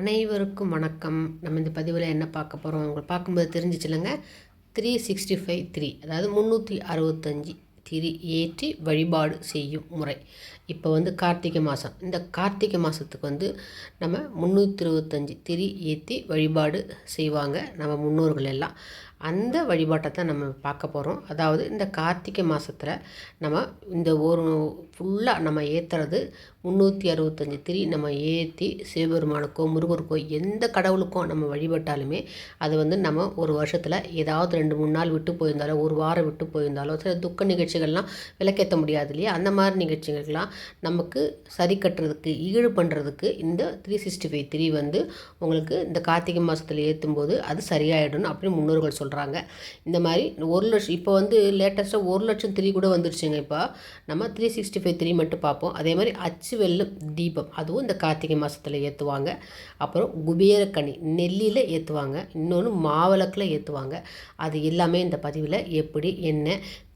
அனைவருக்கும் வணக்கம். நம்ம இந்த பதிவில் என்ன பார்க்க போகிறோம் உங்களை பார்க்கும்போது தெரிஞ்சிச்சுலங்க. த்ரீ சிக்ஸ்டி ஃபைவ் த்ரீ அதாவது முந்நூற்றி அறுபத்தஞ்சி திரி ஏற்றி வழிபாடு செய்யும் முறை. இப்போ வந்து கார்த்திகை மாதம் இந்த கார்த்திகை மாதத்துக்கு வந்து நம்ம முந்நூற்றி இருபத்தஞ்சி திரி ஏற்றி வழிபாடு செய்வாங்க நம்ம முன்னோர்கள் எல்லாம். அந்த வழிபாட்டை தான் நம்ம பார்க்க போகிறோம் அதாவது இந்த கார்த்திகை மாதத்தில் நம்ம இந்த ஒரு ஃபுல்லாக நம்ம ஏற்றுறது முந்நூற்றி அறுபத்தஞ்சி திரி நம்ம ஏற்றி சிவபெருமானுக்கோ முருகருக்கோ எந்த கடவுளுக்கோ நம்ம வழிபட்டாலுமே அது வந்து நம்ம ஒரு வருஷத்தில் ஏதாவது ரெண்டு மூணு நாள் விட்டு போயிருந்தாலோ ஒரு வாரம் விட்டு போயிருந்தாலோ சில துக்க நிகழ்ச்சிகள்லாம் விளக்கேற்ற முடியாது இல்லையா அந்த மாதிரி நிகழ்ச்சிகளுக்கெல்லாம் நமக்கு சரி கட்டுறதுக்கு ஈடு பண்ணுறதுக்கு இந்த த்ரீ சிக்ஸ்டி ஃபைவ் த்ரீ வந்து உங்களுக்கு இந்த கார்த்திகை மாதத்தில் ஏற்றும் போது அது சரியாயிடும் அப்படின்னு முன்னோர்கள் சொல்கிறாங்க இந்த மாதிரி ஒரு லட்சம் இப்போ வந்து லேட்டஸ்ட்டாக ஒரு லட்சம் த்ரீ கூட வந்துருச்சுங்க. இப்போ நம்ம த்ரீ சிக்ஸ்டி ஃபைவ் த்ரீ மட்டும் பார்ப்போம். அதே மாதிரி அச்சு வெல்லும் தீபம். அதுவும் இந்த கார்த்திகை மாதத்தில் ஏற்றுவாங்க அப்புறம் குபேரக்கனி நெல்லியில் ஏற்றுவாங்க இன்னொன்று மாவிளக்கில் ஏற்றுவாங்க அது எல்லாமே இந்த பதிவில் எப்படி என்ன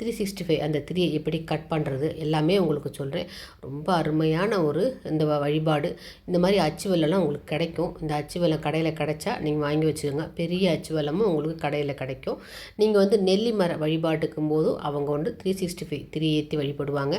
த்ரீ சிக்ஸ்டி ஃபைவ் அந்த த்ரீயை எப்படி கட் பண்ணுறது எல்லாமே உங்களுக்கு சொல்கிறேன் ரொம்ப அருமையான ஒரு இந்த வ- வழிபாடு. இந்த மாதிரி அச்சு வெல்லம்லாம் உங்களுக்கு கிடைக்கும். இந்த அச்சு கடையில் கிடைச்சா நீங்கள் வாங்கி வச்சுக்கோங்க. பெரிய அச்சு வெள்ளமும் உங்களுக்கு கடையில் கிடைக்கும். நீங்கள் வந்து நெல்லி மர வழிபாட்டுக்கும் போது அவங்க வந்து த்ரீ சிக்ஸ்டி ஃபைவ் த்ரீ ஏற்றி வழிபடுவாங்க.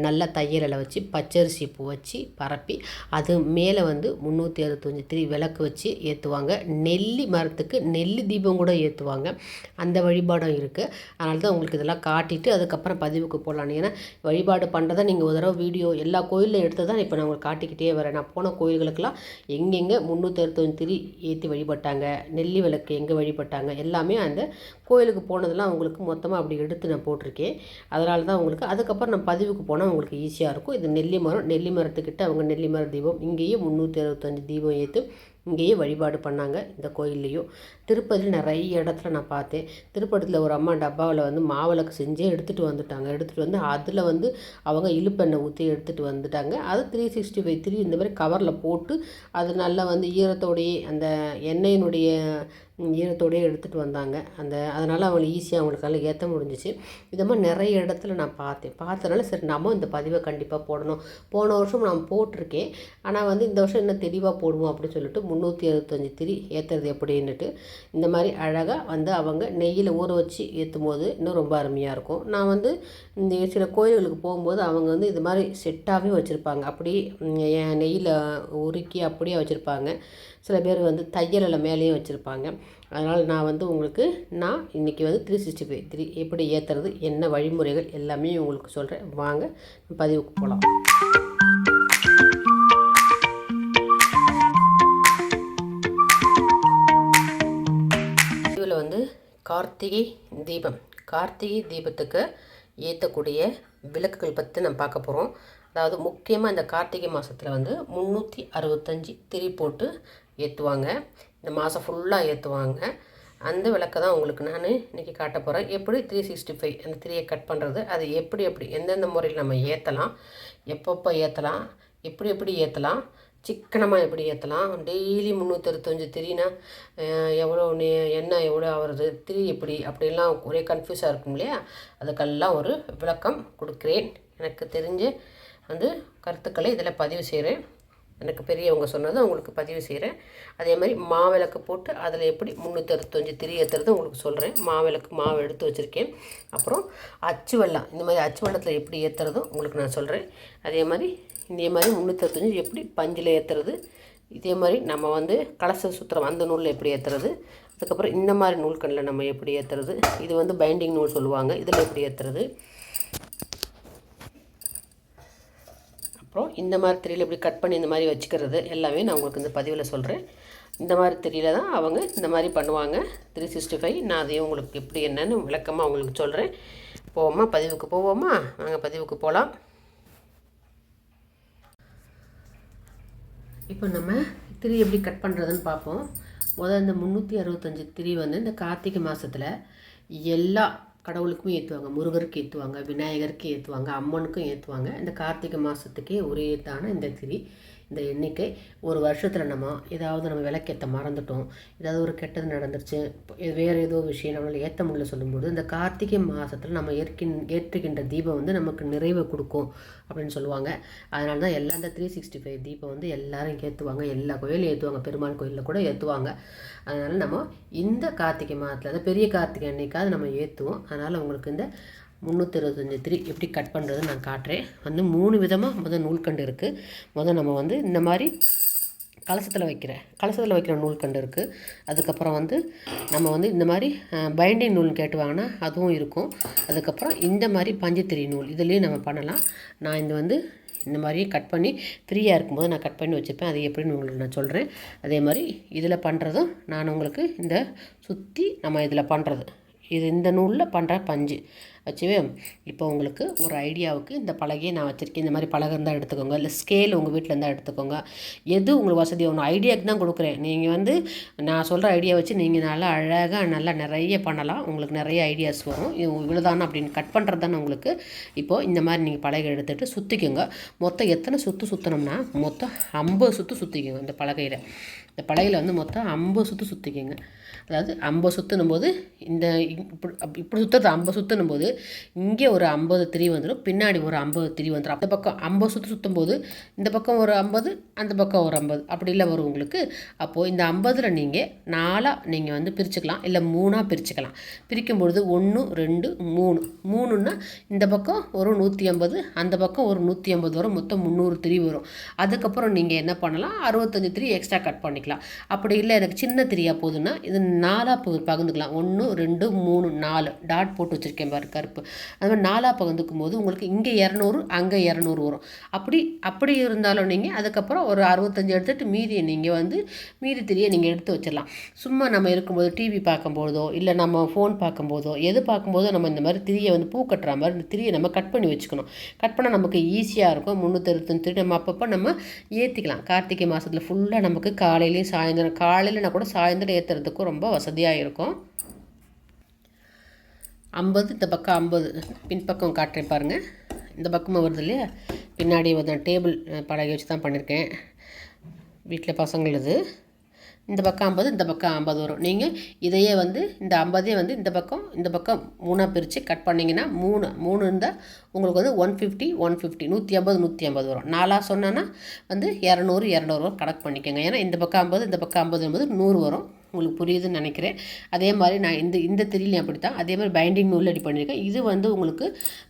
நல்லா தையலில் வச்சு பச்சரிசி பூ வச்சு பரப்பி அது மேலே வந்து முந்நூற்றி அறுபத்தஞ்சி திரி விளக்கு வச்சு ஏற்றுவாங்க நெல்லி மரத்துக்கு நெல்லி தீபம் கூட ஏற்றுவாங்க அந்த வழிபாடும் இருக்குது அதனால தான் உங்களுக்கு இதெல்லாம் கா காட்டிட்டு அதுக்கப்புறம் பதிவுக்கு போகலாம் ஏன்னா வழிபாடு பண்ணுறதை நீங்கள் ஒரு தடவை வீடியோ எல்லா கோயிலில் எடுத்து தான் இப்போ நான் உங்களுக்கு காட்டிக்கிட்டே வரேன். நான் போன கோயில்களுக்கெல்லாம் எங்கெங்கே முந்நூற்றி அறுபத்தஞ்சு திரி ஏற்றி வழிபட்டாங்க நெல்லி விளக்கு எங்கே வழிபட்டாங்க எல்லாமே அந்த கோயிலுக்கு போனதெல்லாம் உங்களுக்கு மொத்தமாக அப்படி எடுத்து நான் போட்டிருக்கேன். அதனால தான் உங்களுக்கு அதுக்கப்புறம் நான் பதிவுக்கு போனால் உங்களுக்கு ஈஸியாக இருக்கும். இது நெல்லி மரம் நெல்லி மரத்துக்கிட்ட அவங்க நெல்லி மர தீபம் இங்கேயே முந்நூற்றி அறுபத்தஞ்சு தீபம் ஏற்று இங்கேயே வழிபாடு பண்ணாங்க இந்த கோயில்லையும். திருப்பதியில் நிறைய இடத்துல நான் பார்த்தேன். திருப்பதியில் ஒரு அம்மா டப்பாவில் வந்து மாவிளக்கு செஞ்சே எடுத்துகிட்டு வந்துட்டாங்க. எடுத்துகிட்டு வந்து அதில் வந்து அவங்க இழுப்பெண்ணை ஊற்றி எடுத்துகிட்டு வந்துட்டாங்க. அது த்ரீ சிக்ஸ்டி ஃபைவ் த்ரீ இந்த மாதிரி கவரில் போட்டு அது நல்லா வந்து ஈரத்தோடைய அந்த எண்ணெயினுடைய ஈரத்தோடையே எடுத்துகிட்டு வந்தாங்க. அந்த அதனால் அவங்களுக்கு ஈஸியாக அவங்களுக்கால ஏற்ற முடிஞ்சிச்சு. இது மாதிரி நிறைய இடத்துல நான் பார்த்தேன். பார்த்தனால சரி நம்ம இந்த பதிவை கண்டிப்பாக போடணும். போன வருஷம் நான் போட்டிருக்கேன். ஆனால் வந்து இந்த வருஷம் இன்னும் தெளிவாக போடுவோம் அப்படின்னு சொல்லிட்டு முந்நூற்றி அறுபத்தஞ்சி திரி ஏற்றுறது எப்படின்னுட்டு இந்த மாதிரி அழகாக வந்து அவங்க நெய்யில் ஊற வச்சு ஏற்றும் போது இன்னும் ரொம்ப அருமையாக இருக்கும். நான் வந்து இந்த சில கோயில்களுக்கு போகும்போது அவங்க வந்து இது மாதிரி செட்டாகவே வச்சுருப்பாங்க. அப்படி என் நெய்யில் உருக்கி அப்படியே வச்சுருப்பாங்க. சில பேர் வந்து தையலில் மேலேயும் வச்சுருப்பாங்க. அதனால் நான் வந்து உங்களுக்கு நான் இன்றைக்கி வந்து த்ரீ சிக்ஸ்டி ஃபைவ் த்ரீ எப்படி ஏற்றுறது என்ன வழிமுறைகள் எல்லாமே உங்களுக்கு சொல்கிறேன் வாங்க பதிவுக்கு போகலாம் இதில் வந்து கார்த்திகை தீபம். கார்த்திகை தீபத்துக்கு ஏற்றக்கூடிய விளக்குகள் பற்றி நம்ம பார்க்க போகிறோம் அதாவது முக்கியமாக இந்த கார்த்திகை மாதத்தில் வந்து முந்நூற்றி அறுபத்தஞ்சி திரி போட்டு ஏற்றுவாங்க இந்த மாதம் ஃபுல்லாக ஏற்றுவாங்க அந்த விளக்கை தான் உங்களுக்கு நான் இன்றைக்கி காட்ட போகிறேன் எப்படி த்ரீ சிக்ஸ்டி ஃபைவ் அந்த த்ரீயை கட் பண்ணுறது அது எப்படி எப்படி எந்தெந்த முறையில் நம்ம ஏற்றலாம் எப்பப்போ ஏற்றலாம் எப்படி எப்படி ஏற்றலாம் சிக்கனமாக எப்படி ஏற்றலாம் டெய்லி முந்நூற்றறுபத்தஞ்சு திரினா எவ்வளோ என்ன எண்ணெய் எவ்வளோ ஆகிறது திரி எப்படி அப்படிலாம் ஒரே கன்ஃபியூஸாக இருக்கும் இல்லையா? அதுக்கெல்லாம் ஒரு விளக்கம் கொடுக்குறேன். எனக்கு தெரிஞ்ச வந்து கருத்துக்களை இதில் பதிவு செய்கிறேன். எனக்கு பெரியவங்க சொன்னதும் உங்களுக்கு பதிவு செய்கிறேன் அதே மாதிரி மாவிளக்கு போட்டு அதில் எப்படி முந்நூற்றி அறுபத்தஞ்சு திரி ஏற்றுறது உங்களுக்கு சொல்கிறேன் மாவிளக்கு மாவு எடுத்து வச்சுருக்கேன். அப்புறம் அச்சு வெள்ளம் இந்த மாதிரி அச்சு வெள்ளத்தில் எப்படி ஏற்றுறதும் உங்களுக்கு நான் சொல்கிறேன் அதே மாதிரி இதே மாதிரி முந்நூற்றஞ்சு எப்படி பஞ்சில் ஏற்றுறது இதே மாதிரி நம்ம வந்து கலச சுத்திரம் அந்த நூலில் எப்படி ஏற்றுறது அதுக்கப்புறம் இந்த மாதிரி நூல்கண்ணில் நம்ம எப்படி ஏற்றுறது இது வந்து பைண்டிங் நூல் சொல்லுவாங்க. இதில் எப்படி ஏற்றுறது அப்புறம் இந்த மாதிரி திரியில் இப்படி கட் பண்ணி இந்த மாதிரி வச்சுக்கிறது எல்லாமே நான் உங்களுக்கு இந்த பதிவில் சொல்கிறேன் இந்த மாதிரி திரியில் தான் அவங்க இந்த மாதிரி பண்ணுவாங்க. த்ரீ சிக்ஸ்டி ஃபைவ் நான் அதையும் உங்களுக்கு எப்படி என்னன்னு விளக்கமாக உங்களுக்கு சொல்கிறேன் போவோமா? பதிவுக்கு போவோமா? நாங்கள் பதிவுக்கு போகலாம் இப்போ நம்ம திரி எப்படி கட் பண்ணுறதுன்னு பார்ப்போம். முதல் இந்த முந்நூற்றி அறுபத்தஞ்சி திரி வந்து இந்த கார்த்திகை மாதத்தில் எல்லா கடவுளுக்கும் ஏற்றுவாங்க முருகருக்கு ஏற்றுவாங்க விநாயகருக்கு ஏற்றுவாங்க அம்மனுக்கும் ஏற்றுவாங்க இந்த கார்த்திகை மாதத்துக்கே ஒரே தான இந்த திரி இந்த எண்ணிக்கை ஒரு வருஷத்தில் நம்ம ஏதாவது நம்ம விளக்கேற்ற மறந்துட்டோம். ஏதாவது ஒரு கெட்டது நடந்துருச்சு. வேறு ஏதோ விஷயம் நம்மளால் ஏற்ற முடியல சொல்லும்போது இந்த கார்த்திகை மாதத்தில் நம்ம ஏற்கின் ஏற்றுகின்ற தீபம் வந்து நமக்கு நிறைவை கொடுக்கும் அப்படின்னு சொல்லுவாங்க. அதனால தான் எல்லா இந்த த்ரீ சிக்ஸ்டி ஃபைவ் தீபம் வந்து எல்லோரும் ஏற்றுவாங்க எல்லா கோயிலும் ஏற்றுவாங்க பெருமாள் கோயிலில் கூட ஏற்றுவாங்க அதனால் நம்ம இந்த கார்த்திகை மாதத்தில் அதாவது பெரிய கார்த்திகை அன்னைக்காவது நம்ம ஏற்றுவோம் அதனால் உங்களுக்கு இந்த முந்நூற்றி இருபத்தஞ்சி திரி எப்படி கட் பண்ணுறது நான் காட்டுறேன். வந்து மூணு விதமாக முதல் நூல்கண்டு இருக்குது முதல் நம்ம வந்து இந்த மாதிரி கலசத்தில் வைக்கிற கலசத்தில் வைக்கிற நூல்கண்டு இருக்குது அதுக்கப்புறம் வந்து நம்ம வந்து இந்த மாதிரி பைண்டிங் நூல் கேட்டு வாங்கினா அதுவும் இருக்கும். அதுக்கப்புறம் இந்த மாதிரி பஞ்சுத்திரி நூல் இதுலேயும் நம்ம பண்ணலாம். நான் இந்த வந்து இந்த மாதிரி கட் பண்ணி ஃப்ரீயாக இருக்கும்போது நான் கட் பண்ணி வச்சுருப்பேன். அது எப்படின்னு உங்களுக்கு நான் சொல்கிறேன் அதே மாதிரி இதில் பண்ணுறதும் நான் உங்களுக்கு இந்த சுற்றி நம்ம இதில் பண்ணுறது இது இந்த நூலில் பண்ணுற பஞ்சு. வச்சுவே இப்போ உங்களுக்கு ஒரு ஐடியாவுக்கு இந்த பலகையை நான் வச்சுருக்கேன். இந்த மாதிரி பலகை இருந்தால் எடுத்துக்கோங்க. இல்லை ஸ்கேல் உங்கள் வீட்டில் இருந்தால் எடுத்துக்கோங்க. எது உங்களுக்கு வசதி ஒன்று ஐடியாவுக்கு தான் கொடுக்குறேன். நீங்கள் வந்து நான் சொல்கிற ஐடியா வச்சு நீங்கள் நல்லா அழகாக நல்லா நிறைய பண்ணலாம். உங்களுக்கு நிறைய ஐடியாஸ் வரும். இது இவ்வளோதானே அப்படின்னு கட் பண்ணுறது தானே உங்களுக்கு. இப்போது இந்த மாதிரி நீங்கள் பலகை எடுத்துகிட்டு சுற்றிக்கோங்க மொத்தம் எத்தனை சுற்று சுற்றினோம்னா மொத்தம் ஐம்பது சுற்று சுற்றிக்கோங்க இந்த பலகையில். இந்த பலகையில் வந்து மொத்தம் ஐம்பது சுற்று சுற்றிக்கோங்க அதாவது ஐம்பது சுற்றணும் போது இந்த இப்படி இப்படி சுற்றுறது ஐம்பது சுற்றணும் போது இங்கே ஒரு ஐம்பது திரி வந்துடும் பின்னாடி ஒரு ஐம்பது திரி வந்துடும் அந்த பக்கம் ஐம்பது சுற்று சுற்றும் போது இந்த பக்கம் ஒரு ஐம்பது அந்த பக்கம் ஒரு ஐம்பது அப்படி இல்லை வரும் உங்களுக்கு. அப்போது இந்த ஐம்பதில் நீங்கள் நாலாக நீங்கள் வந்து பிரிச்சுக்கலாம் இல்லை மூணாக பிரிச்சுக்கலாம். பிரிக்கும் பொழுது ஒன்று ரெண்டு மூணு. மூணுன்னா இந்த பக்கம் ஒரு நூற்றி ஐம்பது அந்த பக்கம் ஒரு நூற்றி ஐம்பது வரும் மொத்தம் முந்நூறு திரி வரும். அதுக்கப்புறம் நீங்கள் என்ன பண்ணலாம்? அறுபத்தஞ்சு திரி எக்ஸ்ட்ரா கட் பண்ணிக்கலாம். அப்படி இல்லை எனக்கு சின்ன திரியாக போகுதுன்னா இது நாலாக பகிர்ந்துக்கலாம். ஒன்று ரெண்டு மூணு நாலு. டாட் போட்டு வச்சுருக்கேன் பாரு கருப்பு. அது மாதிரி நாலாக பகிர்ந்துக்கும் போது உங்களுக்கு இங்கே இரநூறு அங்கே இரநூறு வரும். அப்படி அப்படி இருந்தாலும் நீங்கள் அதுக்கப்புறம் ஒரு அறுபத்தஞ்சு எடுத்துகிட்டு மீதியை நீங்கள் வந்து மீதி திரியை நீங்கள் எடுத்து வச்சிடலாம். சும்மா நம்ம இருக்கும்போது டிவி பார்க்கும்போதோ இல்லை நம்ம ஃபோன் பார்க்கும்போதோ எது பார்க்கும்போதோ நம்ம இந்த மாதிரி திரியை வந்து பூ கட்டுற மாதிரி இந்த திரியை நம்ம கட் பண்ணி வச்சுக்கணும். கட் பண்ணால் நமக்கு ஈஸியாக இருக்கும். முந்நூற்றி அறுபத்தஞ்சு திரி நம்ம அப்பப்போ நம்ம ஏற்றிக்கலாம் கார்த்திகை மாதத்தில் ஃபுல்லாக நமக்கு காலையில் டெய்லியும் சாயந்தரம் காலையில்னா கூட சாயந்தரம் ஏற்றுறதுக்கும் ரொம்ப வசதியாக இருக்கும். ஐம்பது இந்த பக்கம் ஐம்பது. பின்பக்கம் காட்டுறேன் பாருங்கள் இந்த பக்கமாக வருது இல்லையா? பின்னாடி வந்து டேபிள் பழகி வச்சு தான் பண்ணியிருக்கேன் வீட்டில் பசங்களது. இந்த பக்கம் ஐம்பது இந்த பக்கம் ஐம்பது வரும். நீங்கள் இதையே வந்து இந்த ஐம்பதே வந்து இந்த பக்கம் இந்த பக்கம் மூணாக பிரித்து கட் பண்ணிங்கன்னா மூணு மூணு இருந்தால் உங்களுக்கு வந்து ஒன் ஃபிஃப்டி ஒன் ஃபிஃப்டி நூற்றி ஐம்பது நூற்றி ஐம்பது வரும். நாலாக சொன்னேன்னா வந்து இரநூறு இரநூறு கணக்கு பண்ணிக்கோங்க. ஏன்னா இந்த பக்கம் ஐம்பது இந்த பக்கம் ஐம்பது என்பது நூறு வரும். உங்களுக்கு புரியுதுன்னு நினைக்கிறேன். அதே மாதிரி நான் இந்த இந்த திரிலையும் அப்படி தான் அதே மாதிரி பைண்டிங் நூல் அடி பண்ணியிருக்கேன். இது வந்து உங்களுக்கு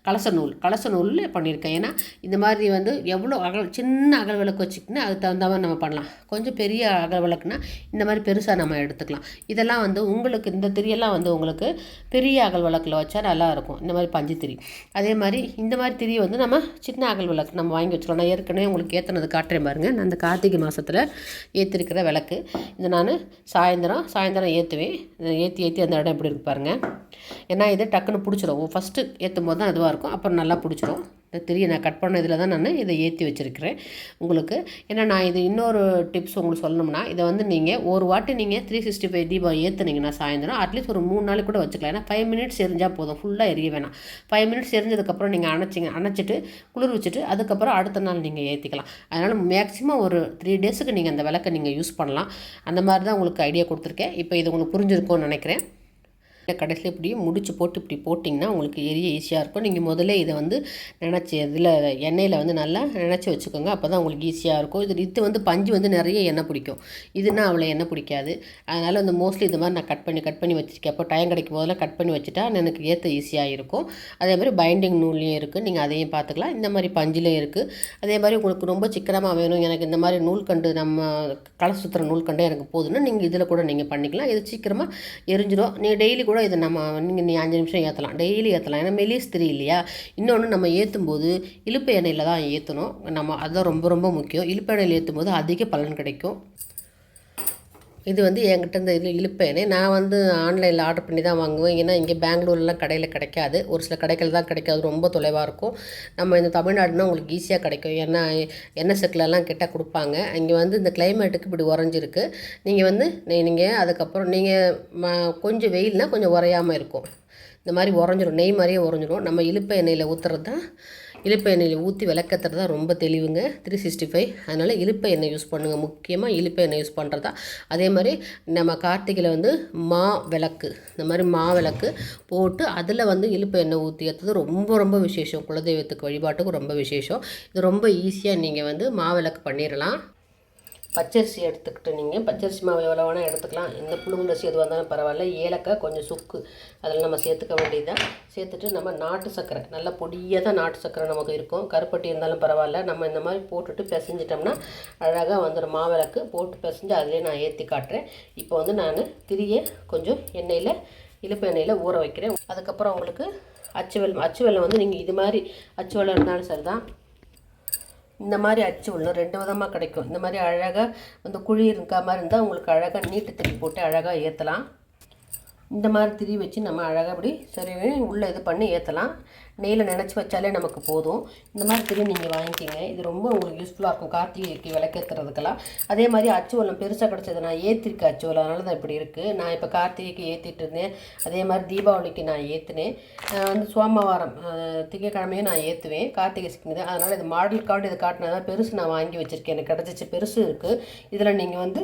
கலச நூல் கலச நூலில் பண்ணியிருக்கேன். ஏன்னா இந்த மாதிரி வந்து எவ்வளோ அகல் சின்ன அகல் விளக்கு வச்சுக்கினா அதுக்கு தகுந்த மாதிரி நம்ம பண்ணலாம். கொஞ்சம் பெரிய அகல் விளக்குனா இந்த மாதிரி பெருசாக நம்ம எடுத்துக்கலாம். இதெல்லாம் வந்து உங்களுக்கு இந்த திரியெல்லாம் வந்து உங்களுக்கு பெரிய அகல் விளக்கில் வச்சா நல்லாயிருக்கும். இந்த மாதிரி பஞ்சு திரி. அதே மாதிரி இந்த மாதிரி திரி வந்து நம்ம சின்ன அகல் விளக்கு நம்ம வாங்கி வச்சுக்கலாம். நான் ஏற்கனவே உங்களுக்கு ஏற்றினது காட்டுறேன் பாருங்கள் நான் அந்த கார்த்திகை மாதத்தில் ஏற்றிருக்கிற விளக்கு. இது நான் சாயந்தரம் சாயந்தரம் சாயந்தரம் ஏற்றுவேன் ஏற்றி ஏற்றி அந்த இடம் எப்படி இருக்கு பாருங்கள் ஏன்னா இது டக்குன்னு பிடிச்சிரும். ஃபஸ்ட்டு ஏற்றும் போது தான் இதுவாக இருக்கும். அப்புறம் நல்லா பிடிச்சிரும். இந்த திரியை நான் கட் பண்ண இதில் தான் நான் இதை ஏற்றி வச்சுருக்கிறேன். உங்களுக்கு ஏன்னா நான் இது இன்னொரு டிப்ஸ் உங்களுக்கு சொல்லணும்னா இதை வந்து நீங்கள் ஒரு வாட்டி நீங்கள் த்ரீ சிக்ஸ்டி ஃபைவ் தீபம் ஏற்றுனீங்கன்னா சாயந்தரம் அட்லீஸ்ட் ஒரு மூணு நாளைக்கு கூட வச்சுக்கலாம். ஏன்னா ஃபைவ் மினிட்ஸ் எரிஞ்சால் போதும். ஃபுல்லாக எரிய வேணாம். ஃபைவ் மினிட்ஸ் எரிஞ்சதுக்கப்புறம் நீங்கள் அணைச்சிங்க அணைச்சிட்டு குளிர் வச்சுட்டு அதுக்கப்புறம் அடுத்த நாள் நீங்கள் ஏற்றிக்கலாம் அதனால் மேக்ஸிமம் ஒரு த்ரீ டேஸுக்கு நீங்கள் அந்த விளக்கை நீங்கள் யூஸ் பண்ணலாம். அந்த மாதிரி தான் உங்களுக்கு ஐடியா கொடுத்துருக்கேன். இப்போ இது உங்களுக்கு புரிஞ்சிருக்கும்னு நினைக்கிறேன். கடைசியில் இப்படி முடிச்சு போட்டு இப்படி போட்டிங்கன்னா உங்களுக்கு எரிய ஈஸியாக இருக்கும். நீங்கள் முதல்ல இதை வந்து நினச்சி இதில் எண்ணெயில் வந்து நல்லா நினச்சி வச்சுக்கோங்க. அப்போ தான் உங்களுக்கு ஈஸியாக இருக்கும். இது இது வந்து பஞ்சு வந்து நிறைய எண்ணெய் பிடிக்கும். இதுனா அவ்வளோ எண்ணெய் பிடிக்காது. அதனால் வந்து மோஸ்ட்லி இது மாதிரி நான் கட் பண்ணி கட் பண்ணி வச்சுருக்கேன். அப்போ டைம் கிடைக்கும் போதெல்லாம் கட் பண்ணி வச்சுட்டா எனக்கு ஏற்ற ஈஸியாக இருக்கும். அதே மாதிரி பைண்டிங் நூல்லையும் இருக்குது நீங்கள் அதையும் பார்த்துக்கலாம். இந்த மாதிரி பஞ்சிலையும் இருக்குது அதே மாதிரி உங்களுக்கு ரொம்ப சிக்கனமாக வேணும். எனக்கு இந்த மாதிரி நூல் கண்டு நம்ம களை சுற்றுற நூல்கண்டு எனக்கு போதுன்னா நீங்கள் இதில் கூட நீங்கள் பண்ணிக்கலாம். இது சீக்கிரமாக எரிஞ்சிடும் நீங்கள் டெய்லி கூட கூட இதை நம்ம நீங்கள் நீ அஞ்சு நிமிஷம் ஏற்றலாம் டெய்லி ஏற்றலாம் ஏன்னா மெலிஸ் திரி இல்லையா இன்னொன்று நம்ம ஏற்றும் போது இழுப்பு எண்ணெயில் தான் ஏற்றணும் நம்ம அதுதான் ரொம்ப ரொம்ப முக்கியம். இழுப்பு எண்ணெயில் ஏற்றும் போது அதிக பலன் கிடைக்கும். இது வந்து என்கிட்ட இந்த இது இழுப்பேனே. நான் வந்து ஆன்லைனில் ஆர்டர் பண்ணி தான் வாங்குவேன். ஏன்னா இங்கே பெங்களூர்லாம் கடையில் கிடைக்காது. ஒரு சில கடைகள் தான் கிடைக்காது. ரொம்ப தொலைவாக இருக்கும். நம்ம இந்த தமிழ்நாடுனா உங்களுக்கு ஈஸியாக கிடைக்கும். ஏன்னா எண்ணெய் செட்டிலெல்லாம் கிட்ட கொடுப்பாங்க. இங்கே வந்து இந்த கிளைமேட்டுக்கு இப்படி உறைஞ்சிருக்கு. நீங்கள் வந்து நீங்கள் அதுக்கப்புறம் நீங்கள் கொஞ்சம் வெயில்னால் கொஞ்சம் உறையாமல் இருக்கும். இந்த மாதிரி உறைஞ்சிரும். நெய் மாதிரியே உறைஞ்சிரும். நம்ம இழுப்ப எண்ணெயில் ஊற்றுறது தான் இழுப்பை எண்ணெயில் ஊற்றி விளக்கத்துறது தான் ரொம்ப தெளிவுங்க. த்ரீ சிக்ஸ்டி ஃபைவ் அதனால் இழுப்பை எண்ணெய் யூஸ் பண்ணுங்கள் முக்கியமாக இழுப்பை எண்ணெய் யூஸ் பண்ணுறதா அதே மாதிரி நம்ம கார்த்திகையில் வந்து மா விளக்கு. இந்த மாதிரி மா விளக்கு போட்டு அதில் வந்து இழுப்பை எண்ணெய் ஊற்றி ஏற்றது ரொம்ப ரொம்ப விசேஷம். குலதெய்வத்துக்கு வழிபாட்டுக்கு ரொம்ப விசேஷம். இது ரொம்ப ஈஸியாக நீங்கள் வந்து மா விளக்கு பண்ணிடலாம் பச்சரிசி எடுத்துக்கிட்டு நீங்கள் பச்சரிசி மாவு எவ்வளோ வேணால் எடுத்துக்கலாம். இந்த புழுங்கரிசி எதுவாக இருந்தாலும் பரவாயில்ல. ஏலக்காய் கொஞ்சம் சுக்கு. அதில் நம்ம சேர்த்துக்க வேண்டியதுதான். சேர்த்துட்டு நம்ம நாட்டு சர்க்கரை நல்லா பொடியாக தான் நாட்டு சர்க்கரை நமக்கு இருக்கும். கருப்பட்டி இருந்தாலும் பரவாயில்ல. நம்ம இந்த மாதிரி போட்டுட்டு பிசைஞ்சிட்டோம்னா அழகாக வந்துடும் மாவிளக்கு. போட்டு பிசைஞ்சு அதிலே நான் ஏற்றி காட்டுறேன். இப்போ வந்து நான் திரியை கொஞ்சம் எண்ணெயில் இழுப்பு எண்ணெயில் ஊற வைக்கிறேன். அதுக்கப்புறம் உங்களுக்கு அச்சு வெல்லம் அச்சு வெல்லம் வந்து நீங்கள் இது மாதிரி அச்சு இருந்தாலும் சரி தான் இந்த மாதிரி அச்சு உள்ளும் ரெண்டு விதமாக கிடைக்கும். இந்த மாதிரி அழகாக வந்து குழி இருக்க மாதிரி இருந்தால் உங்களுக்கு அழகாக நீட்டு திரி போட்டு அழகாக ஏற்றலாம் இந்த மாதிரி திரி வச்சு நம்ம அழகாக அப்படி சரி உள்ளே இது பண்ணி ஏற்றலாம் நெய்யில் நினச்சி வச்சாலே நமக்கு போதும். இந்த மாதிரி திரும்ப நீங்கள் வாங்கிக்கிங்க. இது ரொம்ப உங்களுக்கு யூஸ்ஃபுல்லாக இருக்கும். கார்த்திகைக்கு விளக்கேற்றுறதுக்கெல்லாம் அதே மாதிரி அச்சுவலம் பெருசாக கிடச்சது. நான் ஏற்றிருக்கேன் அச்சுவலம் அதனால தான் இப்படி இருக்குது நான் இப்போ கார்த்திகைக்கு ஏற்றிட்டு இருந்தேன். அதே மாதிரி தீபாவளிக்கு நான் ஏற்றினேன் வந்து சோமவாரம் திங்கக்கிழமையும் நான் ஏற்றுவேன் கார்த்திகை சிக்கிங்க அதனால் இது மாடல் கார்டு இது தான் பெருசு நான் வாங்கி வச்சுருக்கேன். எனக்கு கிடச்சிச்சு. பெருசு இருக்குது இதில் நீங்கள் வந்து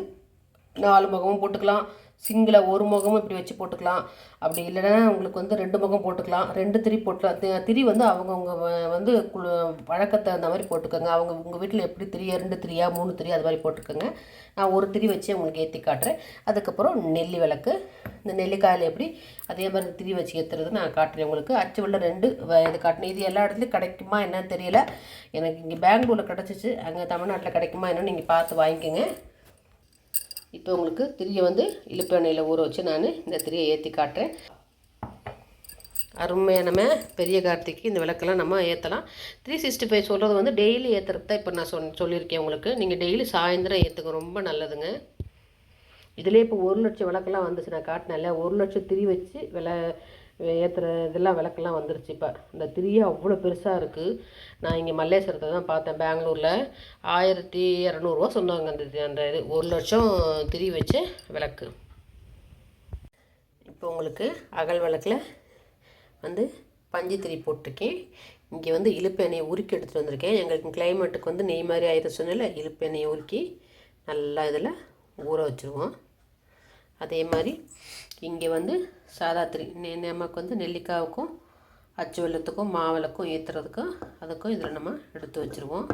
நாலு முகமும் போட்டுக்கலாம். சிங்கிளாக ஒரு முகமும் இப்படி வச்சு போட்டுக்கலாம். அப்படி இல்லைன்னா உங்களுக்கு வந்து ரெண்டு முகம் போட்டுக்கலாம். ரெண்டு திரி போட்டுக்கலாம். திரி வந்து அவங்கவுங்க வந்து குழு வழக்கத்தை அந்த மாதிரி போட்டுக்கோங்க. அவங்க உங்கள் வீட்டில் எப்படி திரியா ரெண்டு திரியா மூணு திரியா அது மாதிரி போட்டுக்கோங்க. நான் ஒரு திரி வச்சு உங்களுக்கு ஏற்றி காட்டுறேன். அதுக்கப்புறம் நெல்லி விளக்கு. இந்த நெல்லிக்காயில் எப்படி அதே மாதிரி திரி வச்சு ஏற்றுறது நான் காட்டுறேன் உங்களுக்கு. அச்சு உள்ள ரெண்டு வ- இது காட்டினேன் இது எல்லா இடத்துலையும் கிடைக்குமா என்னன்னு தெரியல. எனக்கு இங்கே பெங்களூரில் கிடச்சிச்சு. அங்கே தமிழ்நாட்டில் கிடைக்குமா என்னன்னு நீங்கள் பார்த்து வாங்கிக்கோங்க. இப்போ உங்களுக்கு திரியை வந்து இழுப்பெண்ணெயில் ஊற வச்சு நான் இந்த திரியை ஏற்றி காட்டுறேன். அருமையாக நம்ம பெரிய கார்த்திக்கு இந்த விளக்கெல்லாம் நம்ம ஏற்றலாம் த்ரீ சிக்ஸ்டி ஃபைவ் சொல்கிறது வந்து டெய்லி ஏற்றுறது தான் இப்போ நான் சொன் சொல்லியிருக்கேன் உங்களுக்கு. நீங்கள் டெய்லி சாயந்தரம் ஏற்றுக்க ரொம்ப நல்லதுங்க. இதிலே இப்போ ஒரு லட்சம் விளக்கெல்லாம் வந்துச்சு. நான் காட்டினேன்ல. ஒரு லட்சம் திரி வச்சு விலை ஏற்றுற இதெல்லாம் விளக்கெல்லாம் வந்துருச்சு இப்போ. இந்த திரியே அவ்வளோ பெருசாக இருக்குது நான் இங்கே மல்லேஸ்வரத்தை தான் பார்த்தேன் பெங்களூரில். ஆயிரத்தி இரநூறுவா சொன்னாங்க அந்த இது- அந்த இது ஒரு லட்சம் திரி வச்ச விளக்கு. இப்போ உங்களுக்கு அகல் விளக்கில் வந்து பஞ்சு திரி போட்டிருக்கேன். இங்கே வந்து இழுப்பு எண்ணெயை உருக்கி எடுத்துகிட்டு வந்திருக்கேன். எங்களுக்கு கிளைமேட்டுக்கு வந்து நெய் மாதிரி ஆயிரம் சொன்னால இழுப்பு எண்ணெயை உருக்கி நல்லா இதில் ஊற வச்சுருவோம். அதே மாதிரி இங்கே வந்து சாதாத்திரி. நமக்கு வந்து நெல்லிக்காவுக்கும் அச்சு வெள்ளத்துக்கும் மாவிளக்கும் ஏற்றுறதுக்கும் அதுக்கும் இதில் நம்ம எடுத்து வச்சுருவோம்.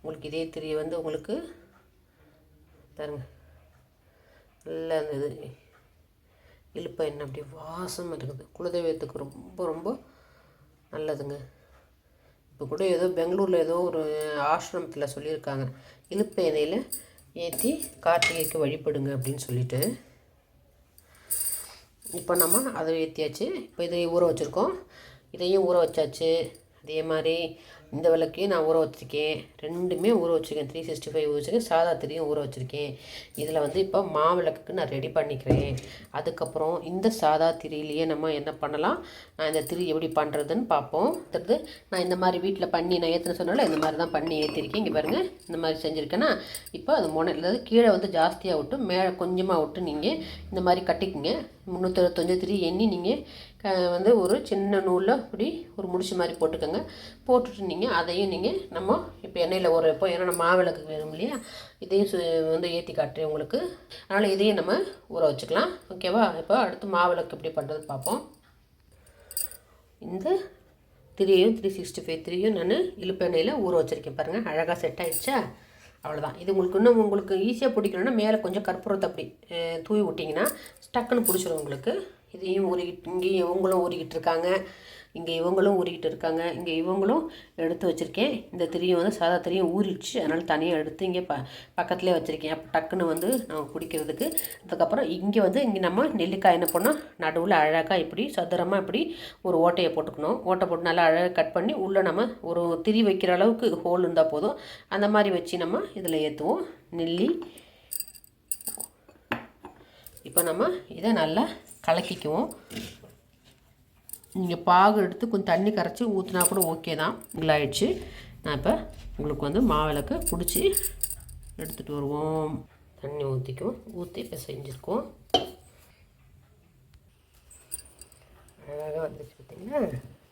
உங்களுக்கு இதே திரிய வந்து உங்களுக்கு தருங்க நல்லா அந்த இது. இழுப்ப எண்ணெய் அப்படி வாசம் இருக்குது. குலதெய்வத்துக்கு ரொம்ப ரொம்ப நல்லதுங்க. இப்போ கூட ஏதோ பெங்களூரில் ஏதோ ஒரு ஆசிரமத்தில் சொல்லியிருக்காங்க. இழுப்ப எண்ணெயில் ஏற்றி கார்த்திகைக்கு வழிபடுங்க அப்படின்னு சொல்லிட்டு. இப்போ நம்ம அதை ஏற்றியாச்சு இப்போ இதை ஊற வச்சுருக்கோம். இதையும் ஊற வச்சாச்சு. அதே மாதிரி இந்த விளக்கையும் நான் ஊற வச்சுருக்கேன். ரெண்டுமே ஊற வச்சுருக்கேன். த்ரீ சிக்ஸ்டி ஃபைவ் ஊற வச்சுருக்கேன். சாதா திரியும் ஊற வச்சுருக்கேன். இதில் வந்து இப்போ மாவிளக்குக்கு நான் ரெடி பண்ணிக்கிறேன். அதுக்கப்புறம் இந்த சாதா திரியிலேயே நம்ம என்ன பண்ணலாம்? நான் இந்த திரி எப்படி பண்ணுறதுன்னு பார்ப்போம். அடுத்தது நான் இந்த மாதிரி வீட்டில் பண்ணி நான் ஏற்றுன சொன்னால இந்த மாதிரி தான் பண்ணி ஏற்றிருக்கேன் இங்கே பாருங்கள் இந்த மாதிரி செஞ்சுருக்கேன்னா இப்போ அது முனை அதாவது கீழே வந்து ஜாஸ்தியாக விட்டு மேலே கொஞ்சமாக விட்டு நீங்கள் இந்த மாதிரி கட்டிக்குங்க. முந்நூற்றஞ்சு திரி எண்ணி நீங்கள் வந்து ஒரு சின்ன நூலில் இப்படி ஒரு முடிச்சு மாதிரி போட்டுக்கோங்க. போட்டுட்டு நீங்கள் அதையும் நீங்கள் நம்ம இப்போ எண்ணெயில் ஊற வைப்போம் ஏன்னா நம்ம மாவிளக்கு வேணும் இல்லையா? இதையும் சு வந்து ஏற்றி காட்டுறேன் உங்களுக்கு. அதனால் இதையும் நம்ம ஊற வச்சுக்கலாம். ஓகேவா இப்போ அடுத்து மாவிளக்கு எப்படி பண்ணுறது பார்ப்போம். இந்த த்ரீயும் த்ரீ சிக்ஸ்டி ஃபைவ் த்ரீயும் நான் இழுப்பு எண்ணெயில் ஊற வச்சுருக்கேன் பாருங்கள் அழகாக செட் ஆகிடுச்சா அவ்வளோதான் இது உங்களுக்கு இன்னும் உங்களுக்கு ஈஸியாக பிடிக்கணும்னா மேலே கொஞ்சம் கற்பூரத்தை அப்படி தூவி விட்டிங்கன்னா டக்குன்னு பிடிச்சிரும் உங்களுக்கு. இதையும் ஊறிக்கிட்டு இங்கேயும் இவங்களும் ஊறிக்கிட்டு இருக்காங்க இங்கே இவங்களும் ஊறிக்கிட்டு இருக்காங்க இங்கே இவங்களும் எடுத்து வச்சுருக்கேன். இந்த திரியும் வந்து சாதா திரியும் ஊறிடுச்சு. அதனால் தனியாக எடுத்து இங்கே ப பக்கத்துலேயே வச்சுருக்கேன். அப்போ டக்குன்னு வந்து நம்ம குடிக்கிறதுக்கு. அதுக்கப்புறம் இங்கே வந்து இங்கே நம்ம நெல்லிக்காய் என்ன பண்ணோம்? நடுவில் அழகாக இப்படி சதுரமாக இப்படி ஒரு ஓட்டையை போட்டுக்கணும். ஓட்டை போட்டு நல்லா அழகாக கட் பண்ணி உள்ளே நம்ம ஒரு திரி வைக்கிற அளவுக்கு ஹோல் இருந்தால் போதும். அந்த மாதிரி வச்சு நம்ம இதில் ஏற்றுவோம். நெல்லி. இப்போ நம்ம இதை நல்லா கலக்கிக்குவோம். நீங்கள் பாகு எடுத்து கொஞ்சம் தண்ணி கரைச்சி ஊற்றினா கூட ஓகே தான். இல்லாயிடுச்சு நான் இப்போ உங்களுக்கு வந்து மாவிளக்கு பிடிச்சி எடுத்துகிட்டு வருவோம். தண்ணி ஊற்றிக்குவோம் ஊற்றி இப்போ செஞ்சுருக்கோம். அழகாக வந்துச்சு பார்த்திங்கன்னா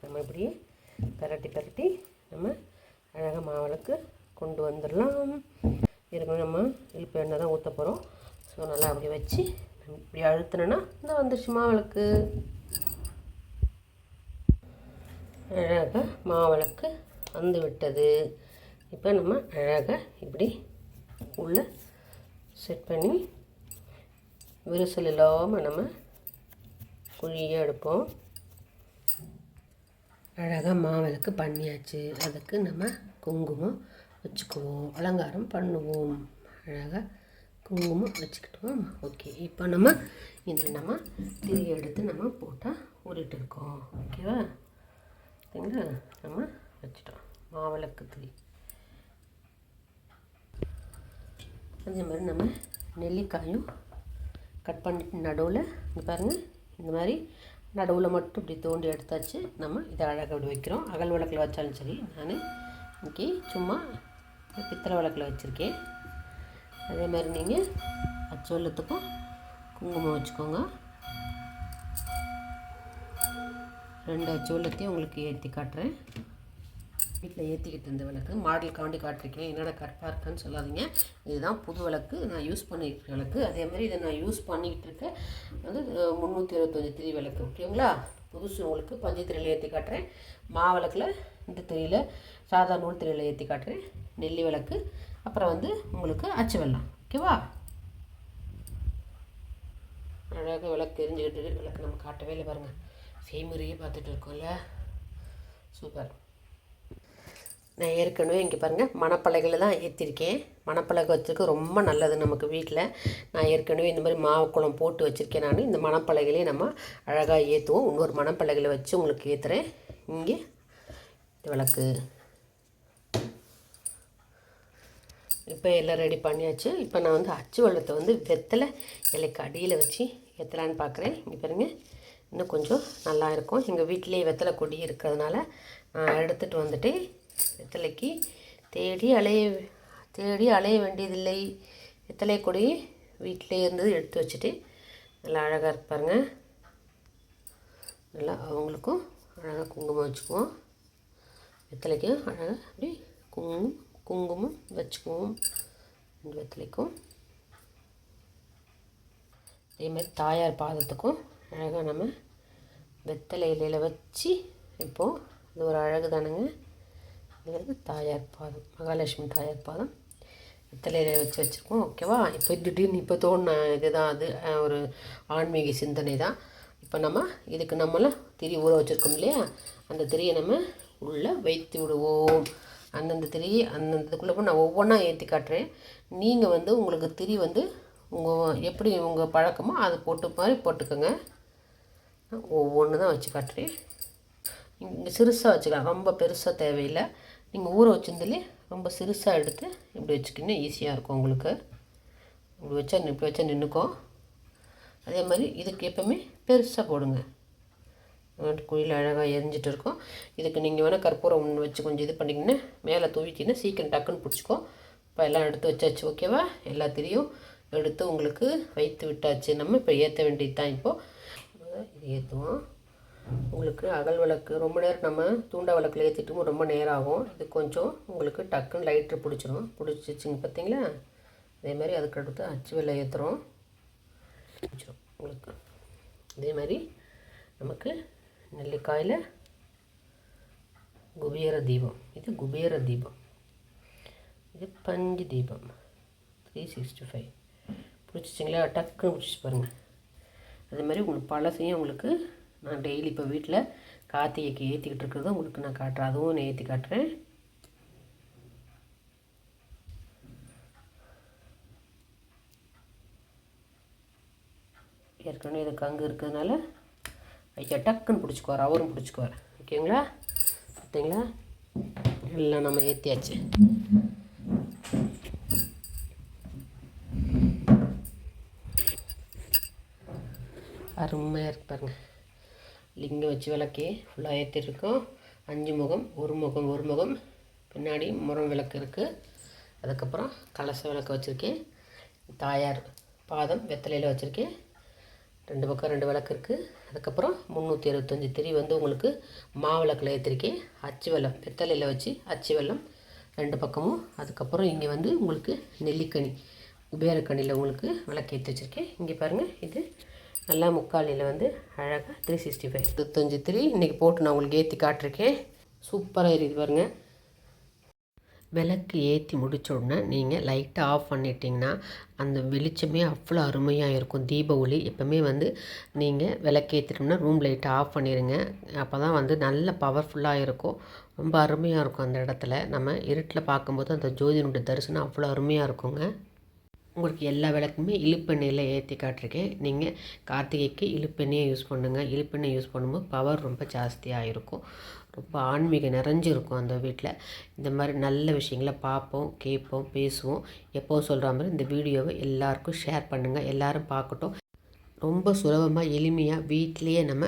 நம்ம இப்படி பரட்டி பரட்டி நம்ம அழகாக மாவிளக்கு கொண்டு வந்துடலாம். இதுக்கு நம்ம இழுப்பு எண்ணெய் தான் ஊற்ற போகிறோம் ஸோ நல்லா அப்படி வச்சு இப்படி அழுத்தினேன்னா இந்த வந்துருச்சு மாவிளக்கு. அழகாக மாவிளக்கு வந்து விட்டது. இப்போ நம்ம அழகாக இப்படி உள்ளே செட் பண்ணி விரிசல் இல்லாமல் நம்ம குழியாக எடுப்போம். அழகாக மாவிளக்கு பண்ணியாச்சு. அதுக்கு நம்ம குங்குமம் வச்சுக்குவோம். அலங்காரம் பண்ணுவோம். அழகாக குங்குமம் வச்சுக்கிட்டோம். ஓகே. இப்போ நம்ம இதில் நம்ம திரி எடுத்து நம்ம போட்டால் ஊறிட்டு இருக்கோம். ஓகேவா? சரிங்களா நம்ம வச்சிட்டோம். மாவிளக்கு திரி அதே மாதிரி நம்ம நெல்லிக்காயும் கட் பண்ணிட்டு நடுவில் இங்கே பாருங்கள் இந்த மாதிரி நடுவில் மட்டும் இப்படி தோண்டி எடுத்தாச்சு. நம்ம இதை அழகாக அப்படி வைக்கிறோம். அகல் விளக்கில் வச்சாலும் சரி நான் இன்றைக்கி சும்மா பித்தளை விளக்கில் வச்சுருக்கேன். அதே மாதிரி நீங்கள் அச்சு குங்குமம் வச்சுக்கோங்க. ரெண்டு அச்சு உங்களுக்கு ஏற்றி காட்டுறேன். வீட்டில் ஏற்றிக்கிட்டு இருந்த விளக்கு மாடல் காண்டி காட்டிருக்கேன். என்னடா கரெக்டாக இருக்குன்னு சொல்லாதீங்க. இதுதான் புது விளக்கு. நான் யூஸ் பண்ணிக்கிற விளக்கு. அதே மாதிரி இதை நான் யூஸ் பண்ணிக்கிட்டு இருக்கேன் வந்து முந்நூற்றி இருபத்தஞ்சி திரி விளக்கு. ஓகேங்களா புதுசு உங்களுக்கு பஞ்சு திரியில் ஏற்றி காட்டுறேன். மா விளக்கில் இந்த திரியில் சாதா நூல் திரையில் ஏற்றி காட்டுறேன். நெல்லி விளக்கு. அப்புறம் வந்து உங்களுக்கு அச்சு வெள்ளம் ஓகேவா? அழகாக விளக்கு தெரிஞ்சுக்கிட்டு விளக்கு நம்ம காட்டவே இல்லை பாருங்கள் செய்முறையே பார்த்துட்டு இருக்கோம்ல. சூப்பர். நான் ஏற்கனவே இங்கே பாருங்கள் மணப்பலகையில் தான் ஏற்றிருக்கேன் மணப்பலகை வச்சுருக்க ரொம்ப நல்லது நமக்கு வீட்டில் நான் ஏற்கனவே இந்த மாதிரி மாவு குளம் போட்டு வச்சுருக்கேன் நான். இந்த மணப்பலகையிலே நம்ம அழகாக ஏற்றுவோம் இன்னொரு மணப்பலகையில் வச்சு உங்களுக்கு ஏற்றுறேன் இங்கே விளக்கு. இப்போ எல்லாம் ரெடி பண்ணியாச்சு. இப்போ நான் வந்து அச்சு வெள்ளத்தை வந்து வெத்தலை இலைக்கு அடியில் வச்சு ஏற்றலான்னு பார்க்குறேன். இங்கே பாருங்கள் இன்னும் கொஞ்சம் நல்லா இருக்கும். எங்கள் வீட்டிலேயே வெத்தலை கொடி இருக்கிறதுனால நான் எடுத்துகிட்டு வந்துட்டு வெத்தலைக்கு தேடி அலைய தேடி அலைய வேண்டியதில்லை. வெத்தலை கொடி வீட்டிலே இருந்து எடுத்து வச்சுட்டு நல்லா அழகாக இருப்பாருங்க நல்லா அவங்களுக்கும் அழகாக குங்குமம் வச்சுக்குவோம். வெத்தலைக்கும் அழகாக அப்படி குங்குமம் குங்குமம் வச்சுக்குவோம். ரெண்டு வெத்தலைக்கும். அதேமாதிரி தாயார் பாதத்துக்கும் அழகாக நம்ம வெத்தலை இலையில் வச்சு இப்போது இது ஒரு அழகு தானுங்க? இது வந்து தாயார் பாதம் மகாலட்சுமி தாயார் பாதம். வெத்தலையில் வச்சு வச்சுருக்கோம் ஓகேவா இப்போ திடீர்னு இப்போ தோணுன இதுதான் அது ஒரு ஆன்மீக சிந்தனை தான் இப்போ நம்ம இதுக்கு நம்மளாம் திரி ஊற வச்சுருக்கோம் இல்லையா? அந்த திரியை நம்ம உள்ளே வைத்து விடுவோம். அந்தந்த திரி அந்தந்ததுக்குள்ளே போய் நான் ஒவ்வொன்றா ஏற்றி காட்டுறேன். நீங்கள் வந்து உங்களுக்கு திரி வந்து உங்கள் எப்படி உங்கள் பழக்கமோ அது போட்டு மாதிரி போட்டுக்கோங்க. ஒவ்வொன்று தான் வச்சு காட்டுறேன். இங்கே சிறுசாக வச்சுக்கலாம். ரொம்ப பெருசாக தேவையில்லை. நீங்கள் ஊற வச்சிருந்தாலே ரொம்ப சிறுசாக எடுத்து இப்படி வச்சுக்கின்னு ஈஸியாக இருக்கும் உங்களுக்கு. இப்படி வச்சா இப்படி வச்சா நின்றுக்கும் அதே மாதிரி இதுக்கு எப்போவுமே பெருசாக போடுங்க. குழியில் அழகாக எரிஞ்சிட்டு இருக்கும். இதுக்கு நீங்கள் வேணால் கற்பூரம் ஒன்று வச்சு கொஞ்சம் இது பண்ணிங்கன்னா மேலே தூவிட்டிங்கன்னா சீக்கிரம் டக்குன்னு பிடிச்சிக்கோ. இப்போ எல்லாம் எடுத்து வச்சாச்சு ஓகேவா எல்லாத்திலையும் எடுத்து உங்களுக்கு வைத்து விட்டாச்சு. நம்ம இப்போ ஏற்ற வேண்டியது தான் இப்போது இது ஏற்றுவோம் உங்களுக்கு அகல் விளக்கு ரொம்ப நேரம் நம்ம தூண்டா விளக்கில் ஏற்றிட்டும் ரொம்ப நேரம் ஆகும். இது கொஞ்சம் உங்களுக்கு டக்குன்னு லைட்ரு பிடிச்சிரும். பிடிச்சிச்சிங்க பார்த்தீங்களா அதே மாதிரி அதுக்கு அடுத்து அச்சு வெள்ளை ஏற்றுறோம் பிடிச்சிரும் உங்களுக்கு. அதே மாதிரி நமக்கு நெல்லிக்காயில் குபேர தீபம் இது குபேர தீபம் இது பஞ்சு தீபம் த்ரீ சிக்ஸ்டி ஃபைவ் பிடிச்சிச்சிங்களா டக்குன்னு பிடிச்சி பாருங்கள் அதே மாதிரி உங்களுக்கு பழசையும் உங்களுக்கு நான் டெய்லி இப்போ வீட்டில் கார்த்திகைக்கு ஏற்றிக்கிட்டு இருக்கிறது உங்களுக்கு நான் காட்டுறேன் அதுவும் நான் ஏற்றி காட்டுறேன் ஏற்கனவே இது கங்கு இருக்கிறதுனால ஐயா டக்குன்னு பிடிச்சிக்குவார் அவரும் பிடிச்சிக்குவார். ஓகேங்களா? பார்த்தீங்களா எல்லாம் நம்ம ஏற்றியாச்சு அருமையாக இருக்கு பாருங்கள் லிங்கம் வச்சு விளக்கி ஃபுல்லாக ஏற்றிருக்கோம் அஞ்சு முகம் ஒரு முகம் ஒரு முகம். பின்னாடி முறம் விளக்கு இருக்குது அதுக்கப்புறம் கலச விளக்கு வச்சுருக்கேன். தாயார் பாதம் வெத்தலையில் வச்சுருக்கேன். ரெண்டு பக்கம் ரெண்டு விளக்கு இருக்குது அதுக்கப்புறம் முந்நூற்றி அறுபத்தஞ்சி திரி வந்து உங்களுக்கு மாவிளக்கில் ஏற்றிருக்கேன் அச்சு வெள்ளம் பித்தளையில் வச்சு அச்சு வெல்லம் ரெண்டு பக்கமும். அதுக்கப்புறம் இங்கே வந்து உங்களுக்கு நெல்லிக்கனி குபேரக்கனியில் உங்களுக்கு விளக்கு ஏற்றி வச்சுருக்கேன். இங்கே பாருங்கள் இது நல்லா முக்காலியில் வந்து அழகாக த்ரீ சிக்ஸ்டி ஃபைவ் இருபத்தஞ்சி திரி இன்றைக்கி போட்டு நான் உங்களுக்கு ஏற்றி காட்டிருக்கேன். சூப்பராக இருக்குது பாருங்கள் விளக்கு ஏற்றி முடித்த உடனே நீங்கள் லைட்டை ஆஃப் பண்ணிட்டீங்கன்னா அந்த வெளிச்சமே அவ்வளோ அருமையாக இருக்கும். தீப ஒளி எப்போவுமே வந்து நீங்கள் விளக்கு ஏற்றிட்டோம்னா ரூம் லைட்டை ஆஃப் பண்ணிடுங்க அப்போ தான் வந்து நல்ல பவர்ஃபுல்லாக இருக்கும். ரொம்ப அருமையாக இருக்கும் அந்த இடத்துல. நம்ம இருட்டில் பார்க்கும்போது அந்த ஜோதினுடைய தரிசனம் அவ்வளோ அருமையாக இருக்குங்க. உங்களுக்கு எல்லா விளக்குமே இழுப்பெண்ணெயில் ஏற்றி காட்டிருக்கேன். நீங்கள் கார்த்திகைக்கு இழுப்பெண்ணெயை யூஸ் பண்ணுங்கள் இழுப்பெண்ணெய் யூஸ் பண்ணும்போது பவர் ரொம்ப ஜாஸ்தியாக இருக்கும். ரொம்ப ஆன்மீகம் நிறைஞ்சிருக்கும் அந்த வீட்டில். இந்த மாதிரி நல்ல விஷயங்களை பார்ப்போம் கேட்போம் பேசுவோம். எப்போவும் சொல்கிற மாதிரி இந்த வீடியோவை எல்லாருக்கும் ஷேர் பண்ணுங்கள் எல்லோரும் பார்க்கட்டும். ரொம்ப சுலபமாக எளிமையாக வீட்லேயே நம்ம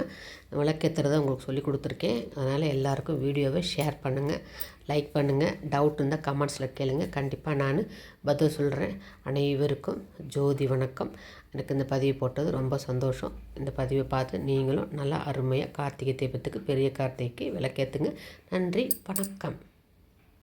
விளக்கேற்றுறத உங்களுக்கு சொல்லி கொடுத்துருக்கேன். அதனால் எல்லாருக்கும் வீடியோவை ஷேர் பண்ணுங்கள் லைக் பண்ணுங்கள் டவுட் இருந்தால் கமெண்ட்ஸில் கேளுங்கள் கண்டிப்பாக நான் பதில் சொல்கிறேன். அனைவருக்கும் ஜோதி வணக்கம். எனக்கு இந்த பதிவு போட்டது ரொம்ப சந்தோஷம். இந்த பதிவை பார்த்து நீங்களும் நல்லா அருமையாக கார்த்திகை தீபத்துக்கு பெரிய கார்த்திகைக்கு விளக்கேற்றுங்க நன்றி வணக்கம்.